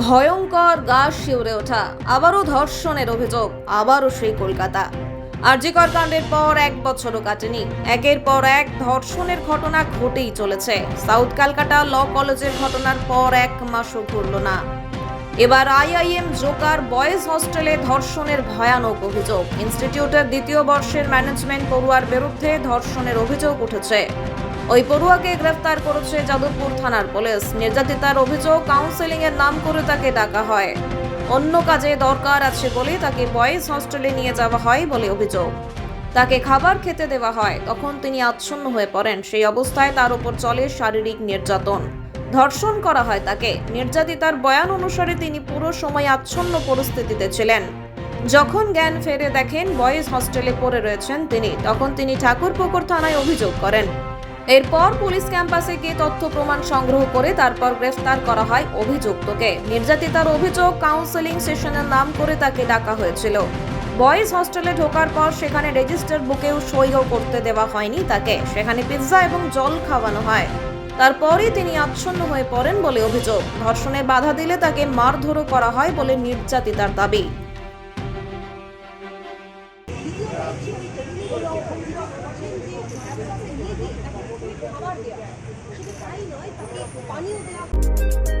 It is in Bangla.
ভয়ঙ্কর গা শিউরে ওঠা, আবারও ধর্ষণের অভিযোগ, আবারও সেই কলকাতা। আরজিকর কাণ্ডের পর এক বছরও কাটেনি। একের পর এক ধর্ষণের ঘটনা ঘটেই চলেছে। সাউথ ক্যালকাটা ল কলেজের ঘটনার পর এক মাসও ঘুরল না। এবার আইআইএম জোকার বয়েজ হোস্টেলে ধর্ষণের ভয়ানক অভিযোগ। ইনস্টিটিউটের দ্বিতীয় বর্ষের ম্যানেজমেন্ট পড়ুয়ার বিরুদ্ধে ধর্ষণের অভিযোগ উঠেছে। ওই পড়ুয়াকে গ্রেফতার করেছে যাদবপুর থানার পুলিশ। নির্যাতিতার অভিযোগ কাউন্সেলিং এর নাম করে তাকে ডাকা হয়। অন্য কাজে দরকার আছে বলে তাকে বয়েজ হোস্টেলে নিয়ে যাওয়া হয় বলে অভিযোগ। তাকে খাবার খেতে দেওয়া হয়। তখন তিনি আচ্ছন্ন হয়ে পড়েন। সেই অবস্থায় তার উপর চলে শারীরিক নির্যাতন। ধর্ষণ করা হয় তাকে। নির্যাতিতার বয়ান অনুসারে তিনি পুরো সময় আচ্ছন্ন পরিস্থিতিতে ছিলেন। যখন জ্ঞান ফেরে দেখেন বয়েজ হস্টেলে পড়ে রয়েছেন তিনি, তখন তিনি ঠাকুরপুকুর থানায় অভিযোগ করেন। এরপর পুলিশ ক্যাম্পাসে গিয়ে তথ্য প্রমাণ সংগ্রহ করে তারপর গ্রেফতার করা হয় অভিযুক্তকে। নির্যাতিতার অভিযোগ কাউন্সেলিং সেশনের নাম করে তাকে ডাকা হয়েছিল। বয়েজ হস্টেলে ঢোকার পর সেখানে রেজিস্টার বুকেও সইও করতে দেওয়া হয়নি তাকে। সেখানে পিৎজা এবং জল খাওয়ানো হয়। তারপরই তিনি আচ্ছন্ন হয়ে পড়েন বলে অভিযোগ। ধর্ষণে বাধা দিলে তাকে মারধরও করা হয় বলে নির্যাতিতার দাবি। কর দেওয়া শুধু তাই নয় তাকে পানীয় দেওয়া